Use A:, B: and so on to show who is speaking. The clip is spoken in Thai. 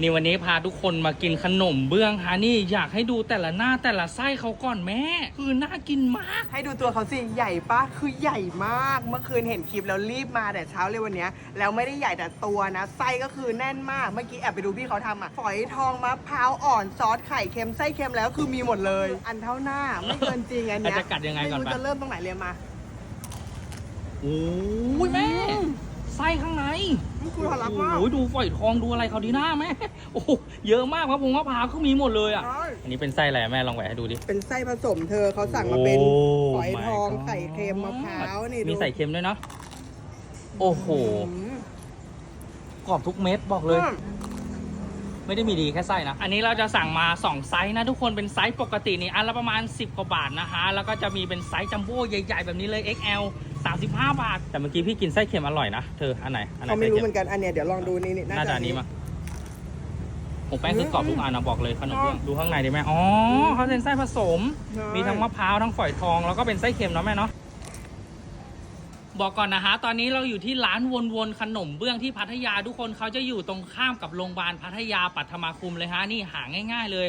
A: นี่วันนี้พาทุกคนมากินขนมเบื้องฮะนี่อยากให้ดูแต่ละหน้าแต่ละไส้เขาก่อนแม่ คือน่ากินมาก
B: ให้ดูตัวเขาสิ ใหญ่ปะคือใหญ่มาก เมื่อคืนเห็นคลิปแล้วรีบมาแต่เช้าเลยวันเนี้ยแล้วไม่ได้ใหญ่แต่ตัวนะ ไส้ก็คือแน่นมาก เมื่อกี้แอบไปดูพี่เขาทำอะ ฝอยทองมะพร้าวอ่อนซอสไข่เค็มไส้เค็มแล้วคือมีหมดเลย อันเท่าหน้าไม่เกินจริงอันเนี้ย
A: อาจจะกัดยังไงก่อน
B: ไม่รู้
A: ปะ
B: จะเริ่มตรงไหนเรียนมา
A: โอ้ยแม่ ไส้ข้างใน
B: มันคือทะลักมาก
A: โอ้ยดูฝอยทองดูอะไรเขาดีหน้าแม่โอ้โหเยอะมากครับผมมะพร้าวเขามีหมดเลยอะ
B: ใช่
A: อันนี้เป็นไส้อะไรแม่ลองแหวะให้ดูดิ
B: เป็นไส้ผสมเธอเขาสั่งมาเป็น
A: โอ้
B: ฝอยทอง
A: my god
B: ไข่เค็มมะพร้าวนี่ดู
A: มีใส่เค็มด้วยเนาะโอ้โห
B: อืม
A: กรอบทุกเม็ดบอกเลยไม่ได้มีดีแค่ไส้นะ อันนี้เราจะสั่งมา 2 ไซส์นะ ทุกคนเป็นไซส์ปกตินี่อันละประมาณ 10 กว่าบาทนะคะแล้วก็จะมีเป็นไซส์จัมโบ้ใหญ่ ๆ แบบนี้เลย XL 35 บาท แต่เมื่อกี้พี่กินไส้เค็มอร่อยนะ เธอ อันไหน อันไหน
B: เขาไม่
A: ไส้
B: รู้
A: เค็
B: เหมือนกัน อันเนี้ยเดี๋ยวลองดูนี่นี่
A: น่าจะอันนี้มาผมแป้งคือกรอบทุกอันนะบอกเลยขนมเบื้องดูข้างในดิแม่อ๋อเขาเป็นไส้ผสม
B: ใช่
A: มีทั้งมะพร้าวทั้งฝอยทองแล้วก็เป็นไส้เค็มเนาะแม่เนาะบอกก่อนนะฮะ ตอนนี้เราอยู่ที่ร้านวนๆขนมเบื้องที่พัทยาทุกคนเขาจะอยู่ตรงข้ามกับโรงพยาบาลพัทยาปัทมาคุมเลยฮะ นี่หาง่าย ๆ เลย